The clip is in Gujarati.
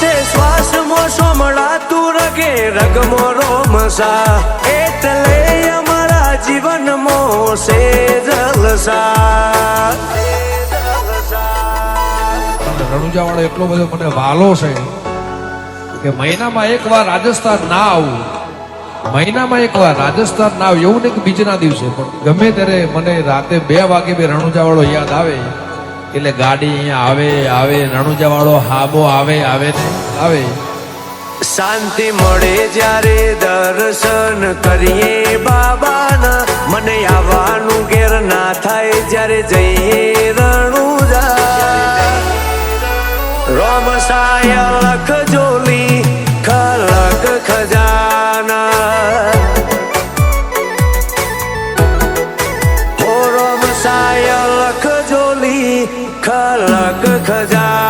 શ્વાસે શ્વાસમાં સોમળાતું રગે રગમો રોમસા એટલે અમારા જીવનમાં છે જલસા. રણુજા વાળો એટલો બધો મને વાલો છે કે મહિનામાં એક વાર રાજસ્થાન ના આવું. મહિનામાં એક વાર રાજસ્થાન ના આવું. એવું નહીં કે બીજના દિવસે, પણ ગમે ત્યારે મને રાતે બે વાગે બે રણુજા વાળો યાદ આવે. એટલે ગાડી અહીંયા આવે આવે રણુજા વાળો હાબો આવે આવે ને, આવે. શાંતિ મળે જ્યારે દર્શન કરીએ બાબાના. મને આવવાનું ઘેર ના થાય જ્યારે જઈએ રણુજા. રોમ સાય લખજો ખજાના. હો રોમ સાય color